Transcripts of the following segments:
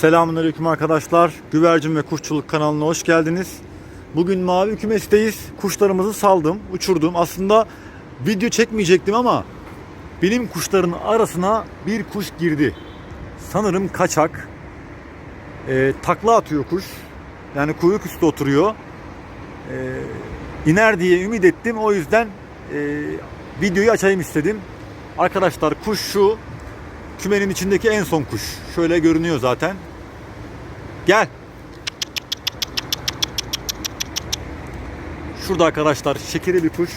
Selamünaleyküm arkadaşlar. Güvercin ve Kuşçuluk kanalına hoş geldiniz. Bugün mavi kümesteyiz. Kuşlarımızı saldım, uçurdum. Aslında video çekmeyecektim ama benim kuşların arasına bir kuş girdi. Sanırım kaçak. Ee, takla atıyor kuş. Yani kuyruk üstü oturuyor. Ee, iner diye ümit ettim. O yüzden e, videoyu açayım istedim. Arkadaşlar kuş şu. Kümenin içindeki en son kuş. Şöyle görünüyor zaten. Gel. Şurada arkadaşlar şekeri bir kuş.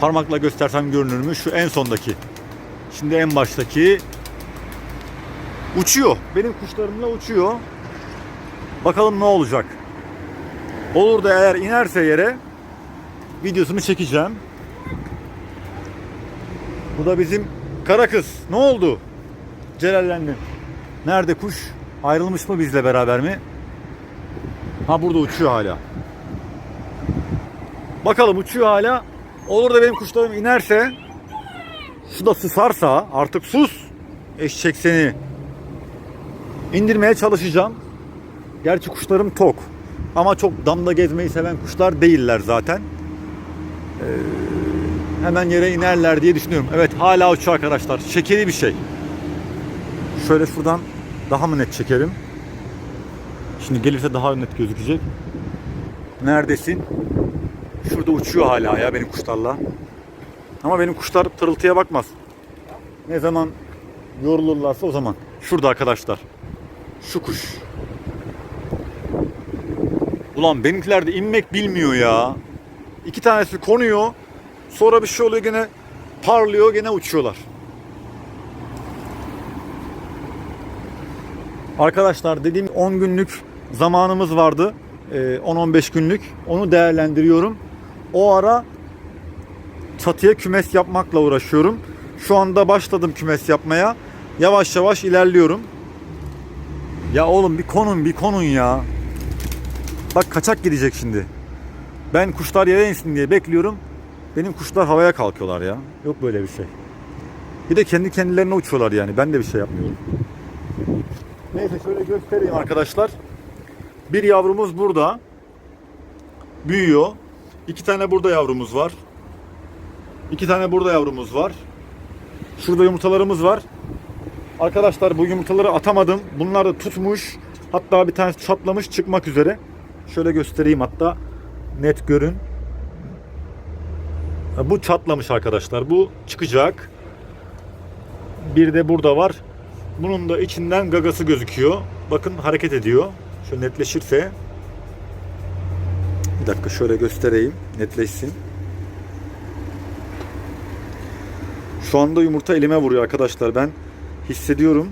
Parmakla göstersem görünür mü? Şu en sondaki. Şimdi en baştaki uçuyor. Benim kuşlarımla uçuyor. Bakalım ne olacak. Olur da eğer inerse yere videosunu çekeceğim. Bu da bizim kara kız. Ne oldu? Celallendin. Nerede kuş? Ayrılmış mı bizle beraber mi? Ha burada uçuyor hala. Bakalım uçuyor hala. Olur da benim kuşlarım inerse şu da susarsa artık sus eşek seni indirmeye çalışacağım. Gerçi kuşlarım tok. Ama çok damda gezmeyi seven kuşlar değiller zaten. Hemen yere inerler diye düşünüyorum. Evet hala uçuyor arkadaşlar. Şekeri bir şey. Şöyle şuradan daha mı net çekerim? Şimdi gelirse daha net gözükecek. Neredesin? Şurada uçuyor hala ya benim kuşlarla. Ama benim kuşlar pırıltıya bakmaz. Ne zaman yorulurlarsa o zaman. Şurada arkadaşlar. Şu kuş. Ulan benimkiler de inmek bilmiyor ya. İki tanesi konuyor. Sonra bir şey oluyor gene parlıyor gene uçuyorlar. Arkadaşlar dediğim 10 günlük zamanımız vardı. Ee, 10-15 günlük. Onu değerlendiriyorum. O ara çatıya kümes yapmakla uğraşıyorum. Şu anda başladım kümes yapmaya. Yavaş yavaş ilerliyorum. Ya oğlum bir konun bir konun ya. Bak kaçak gidecek şimdi. Ben kuşlar yere insin diye bekliyorum. Benim kuşlar havaya kalkıyorlar ya. Yok böyle bir şey. Bir de kendi kendilerine uçuyorlar yani. Ben de bir şey yapmıyorum. Neyse şöyle göstereyim arkadaşlar. Bir yavrumuz burada. Büyüyor. İki tane burada yavrumuz var. İki tane burada yavrumuz var. Şurada yumurtalarımız var. Arkadaşlar bu yumurtaları atamadım. Bunlar da tutmuş. Hatta bir tanesi çatlamış çıkmak üzere. Şöyle göstereyim hatta net görün. Bu çatlamış arkadaşlar. Bu çıkacak. Bir de burada var. Bunun da içinden gagası gözüküyor. Bakın hareket ediyor. Şöyle netleşirse. Bir dakika şöyle göstereyim. Netleşsin. Şu anda yumurta elime vuruyor arkadaşlar. Ben hissediyorum.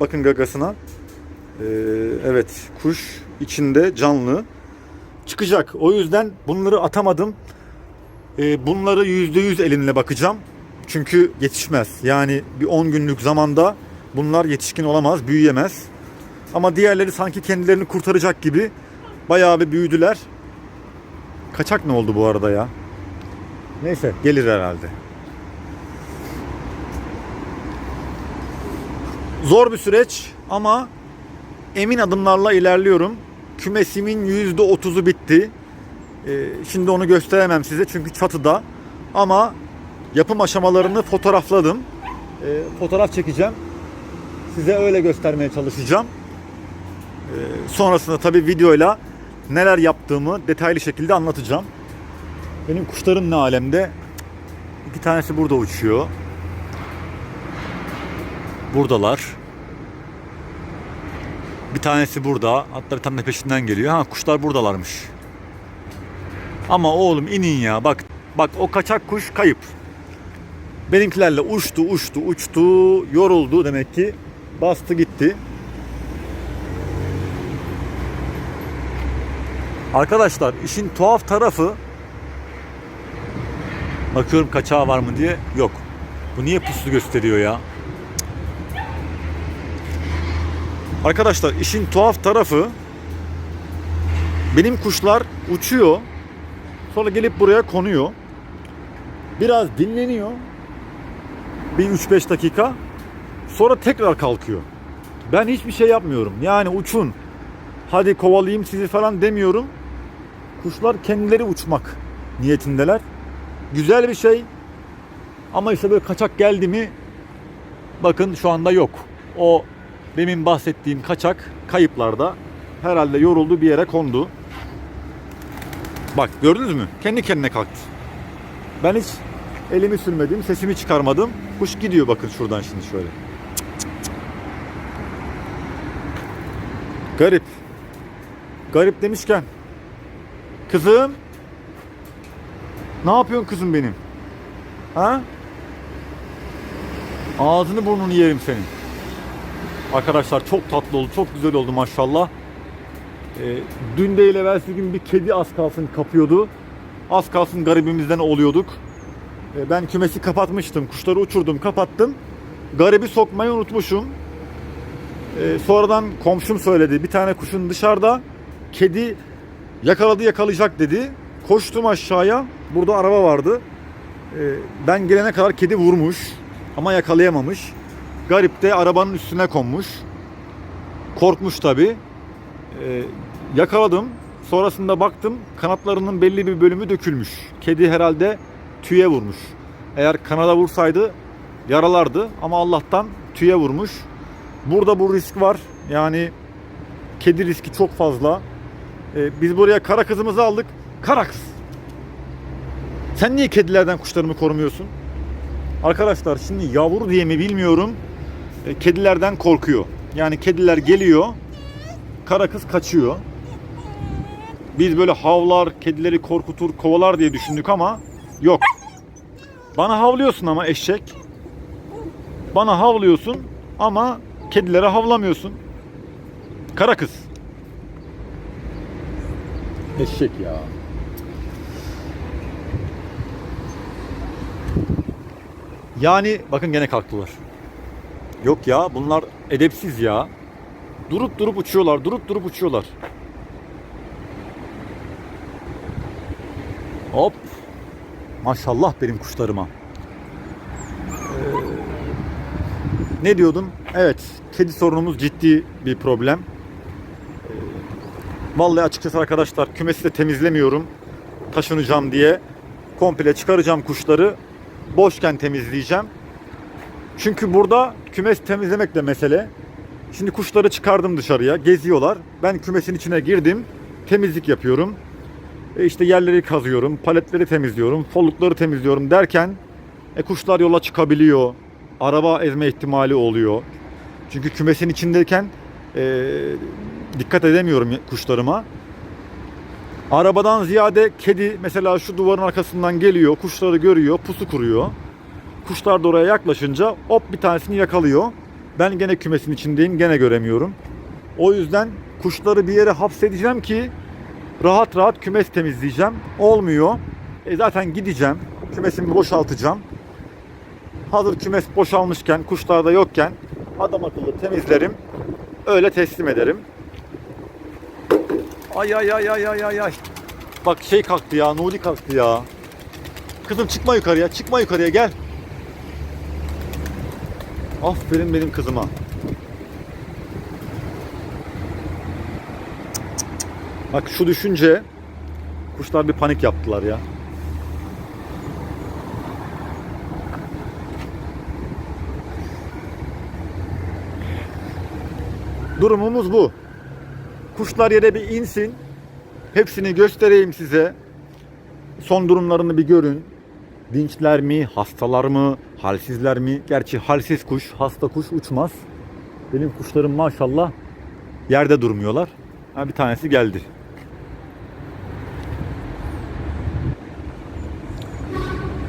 Bakın gagasına. Ee, evet kuş içinde canlı. Çıkacak. O yüzden bunları atamadım. Ee, bunları %100 elimle bakacağım. Çünkü yetişmez. Yani bir 10 günlük zamanda bunlar yetişkin olamaz, büyüyemez. Ama diğerleri sanki kendilerini kurtaracak gibi bayağı bir büyüdüler. Kaçak ne oldu bu arada ya? Neyse gelir herhalde. Zor bir süreç ama emin adımlarla ilerliyorum. Kümesimin %30'u bitti. Ee, şimdi onu gösteremem size çünkü çatıda. Ama yapım aşamalarını fotoğrafladım. Ee, fotoğraf çekeceğim. Size öyle göstermeye çalışacağım. Ee, sonrasında tabi videoyla neler yaptığımı detaylı şekilde anlatacağım. Benim kuşlarım ne alemde? İki tanesi burada uçuyor. Buradalar. Bir tanesi burada. Hatta bir tane de peşinden geliyor. Ha kuşlar buradalarmış. Ama oğlum inin ya. Bak bak o kaçak kuş kayıp. Benimkilerle uçtu, uçtu, uçtu, yoruldu demek ki. Bastı gitti. Arkadaşlar işin tuhaf tarafı bakıyorum kaçağı var mı diye yok. Bu niye puslu gösteriyor ya? Arkadaşlar işin tuhaf tarafı benim kuşlar uçuyor. Sonra gelip buraya konuyor. Biraz dinleniyor. Bir 3-5 dakika. Sonra tekrar kalkıyor. Ben hiçbir şey yapmıyorum. Yani uçun. Hadi kovalayayım sizi falan demiyorum. Kuşlar kendileri uçmak niyetindeler. Güzel bir şey. Ama işte böyle kaçak geldi mi bakın şu anda yok. O demin bahsettiğim kaçak kayıplarda herhalde yoruldu bir yere kondu. Bak gördünüz mü? Kendi kendine kalktı. Ben hiç elimi sürmedim, sesimi çıkarmadım. Kuş gidiyor bakın şuradan şimdi şöyle. Garip. Garip demişken. Kızım. Ne yapıyorsun kızım benim? Ha? Ağzını burnunu yerim senin. Arkadaşlar çok tatlı oldu, çok güzel oldu maşallah. Ee, dün değil evvelsi gün bir kedi az kalsın kapıyordu. Az kalsın garibimizden oluyorduk. Ee, ben kümesi kapatmıştım, kuşları uçurdum, kapattım. Garibi sokmayı unutmuşum. Ee, sonradan komşum söyledi. Bir tane kuşun dışarıda kedi yakaladı yakalayacak dedi. Koştum aşağıya. Burada araba vardı. Ee, ben gelene kadar kedi vurmuş ama yakalayamamış. Garip de arabanın üstüne konmuş. Korkmuş tabi. yakaladım. Sonrasında baktım kanatlarının belli bir bölümü dökülmüş. Kedi herhalde tüye vurmuş. Eğer kanada vursaydı yaralardı ama Allah'tan tüye vurmuş. Burada bu risk var. Yani kedi riski çok fazla. Ee, biz buraya kara kızımızı aldık. Kara kız. Sen niye kedilerden kuşlarımı korumuyorsun? Arkadaşlar şimdi yavru diye mi bilmiyorum. e, Kedilerden korkuyor. Yani kediler geliyor. Kara kız kaçıyor. Biz böyle havlar, kedileri korkutur, kovalar diye düşündük ama yok. Bana havlıyorsun ama eşek. Bana havlıyorsun ama kedilere havlamıyorsun. Kara kız. Eşek ya. Yani bakın gene kalktılar. Yok ya bunlar edepsiz ya. Durup durup uçuyorlar, durup durup uçuyorlar. Hop. Maşallah benim kuşlarıma. Ee, ne diyordum? Evet, kedi sorunumuz ciddi bir problem. Ee, vallahi açıkçası arkadaşlar kümesi de temizlemiyorum. Taşınacağım diye. Komple çıkaracağım kuşları. Boşken temizleyeceğim. Çünkü burada kümes temizlemek de mesele. Şimdi kuşları çıkardım dışarıya. Geziyorlar. Ben kümesin içine girdim. Temizlik yapıyorum. E işte yerleri kazıyorum. Paletleri temizliyorum. Follukları temizliyorum derken e kuşlar yola çıkabiliyor. Araba ezme ihtimali oluyor. Çünkü kümesin içindeyken e, dikkat edemiyorum kuşlarıma. Arabadan ziyade kedi mesela şu duvarın arkasından geliyor, kuşları görüyor, pusu kuruyor. Kuşlar da oraya yaklaşınca hop bir tanesini yakalıyor. Ben gene kümesin içindeyim, gene göremiyorum. O yüzden kuşları bir yere hapsedeceğim ki rahat rahat kümes temizleyeceğim. Olmuyor. E zaten gideceğim. Kümesimi boşaltacağım. Hazır kümes boşalmışken, kuşlar da yokken adam akıllı temizlerim. Öyle teslim ederim. Ay ay ay ay ay ay ay. Bak şey kalktı ya, Nuri kalktı ya. Kızım çıkma yukarıya, çıkma yukarıya gel. Aferin benim kızıma. Bak şu düşünce kuşlar bir panik yaptılar ya. Durumumuz bu. Kuşlar yere bir insin. Hepsini göstereyim size. Son durumlarını bir görün. Dinçler mi, hastalar mı, halsizler mi? Gerçi halsiz kuş, hasta kuş uçmaz. Benim kuşlarım maşallah yerde durmuyorlar. Ha, bir tanesi geldi.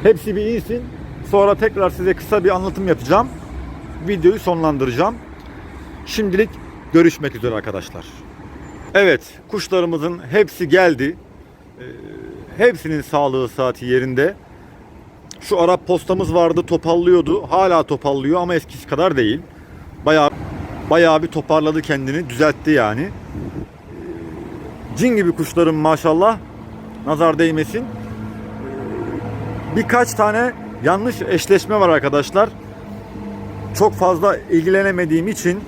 Hepsi bir insin. Sonra tekrar size kısa bir anlatım yapacağım. Videoyu sonlandıracağım. Şimdilik görüşmek üzere arkadaşlar. Evet, kuşlarımızın hepsi geldi. Ee, hepsinin sağlığı saati yerinde. Şu Arap postamız vardı, topallıyordu. Hala topallıyor ama eskisi kadar değil. Bayağı bayağı bir toparladı kendini, düzeltti yani. Ee, Cin gibi kuşlarım maşallah. Nazar değmesin. Ee, Birkaç tane yanlış eşleşme var arkadaşlar. çok fazla ilgilenemediğim için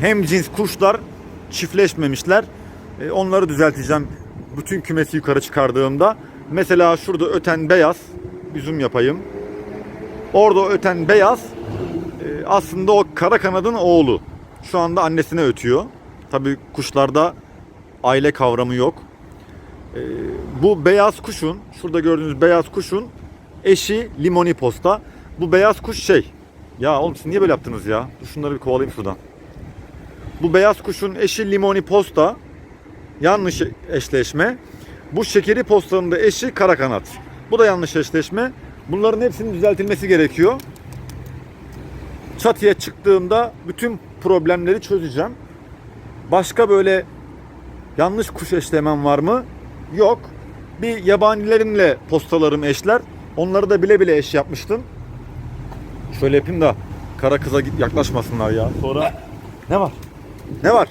hem cins kuşlar çiftleşmemişler. E, onları düzelteceğim bütün kümesi yukarı çıkardığımda. Mesela şurada öten beyaz üzüm yapayım. Orada öten beyaz e, aslında o kara kanadın oğlu. Şu anda annesine ötüyor. Tabii kuşlarda aile kavramı yok. E, bu beyaz kuşun, şurada gördüğünüz beyaz kuşun eşi limoni posta. Bu beyaz kuş şey. Ya oğlum siz niye böyle yaptınız ya? Şunları bir kovalayayım şuradan. Bu beyaz kuşun eşi limoni posta. Yanlış eşleşme. Bu şekeri postanın da eşi kara kanat. Bu da yanlış eşleşme. Bunların hepsinin düzeltilmesi gerekiyor. Çatıya çıktığımda bütün problemleri çözeceğim. Başka böyle yanlış kuş eşlemem var mı? Yok. Bir yabanilerimle postalarım eşler. Onları da bile bile eş yapmıştım. Şöyle yapayım da kara kıza yaklaşmasınlar ya. Sonra ne var? Ne var?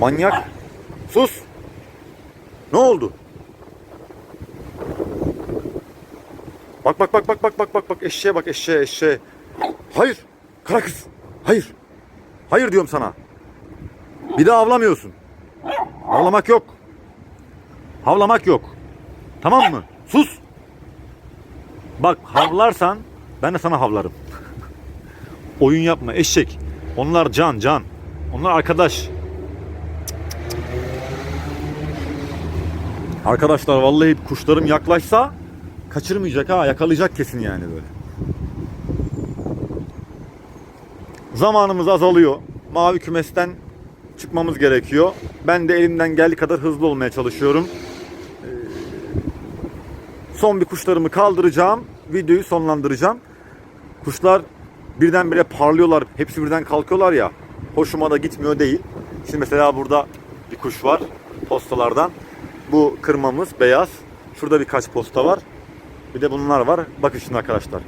Manyak. Sus. Ne oldu? Bak bak bak bak bak bak bak bak eşeğe bak eşeğe eşeğe. Hayır. Kara kız. Hayır. Hayır diyorum sana. Bir daha avlamıyorsun. Havlamak yok. Havlamak yok. Tamam mı? Sus. Bak havlarsan ben de sana havlarım. Oyun yapma eşek. Onlar can can. Onlar arkadaş. Arkadaşlar vallahi kuşlarım yaklaşsa kaçırmayacak ha yakalayacak kesin yani böyle. Zamanımız azalıyor. Mavi kümesten çıkmamız gerekiyor. Ben de elimden geldiği kadar hızlı olmaya çalışıyorum. Ee, Son bir kuşlarımı kaldıracağım. Videoyu sonlandıracağım. Kuşlar birdenbire parlıyorlar. Hepsi birden kalkıyorlar ya. Hoşuma da gitmiyor değil. Şimdi mesela burada bir kuş var postalardan. Bu kırmamız beyaz. Şurada birkaç posta var. Bir de bunlar var. Bakın şimdi arkadaşlar.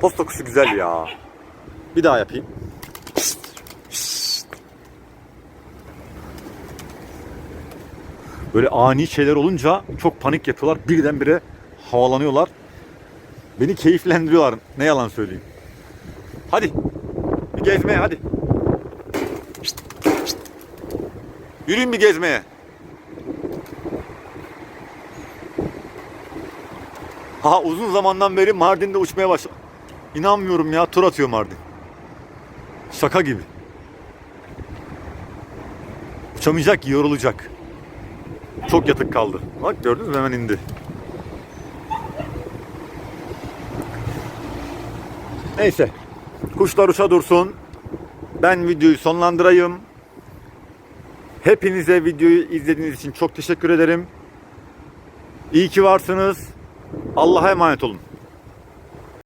Posta kuşu güzel ya. Bir daha yapayım. Böyle ani şeyler olunca çok panik yapıyorlar. Birdenbire havalanıyorlar. Beni keyiflendiriyorlar. Ne yalan söyleyeyim. Hadi. Bir gezmeye hadi. Yürüyün bir gezmeye. Ha uzun zamandan beri Mardin'de uçmaya başladım. İnanmıyorum ya tur atıyor Mardin. Şaka gibi. Uçamayacak yorulacak. Çok yatık kaldı. Bak gördünüz mü hemen indi. Neyse. Kuşlar uça dursun. Ben videoyu sonlandırayım. Hepinize videoyu izlediğiniz için çok teşekkür ederim. İyi ki varsınız. Allah'a emanet olun.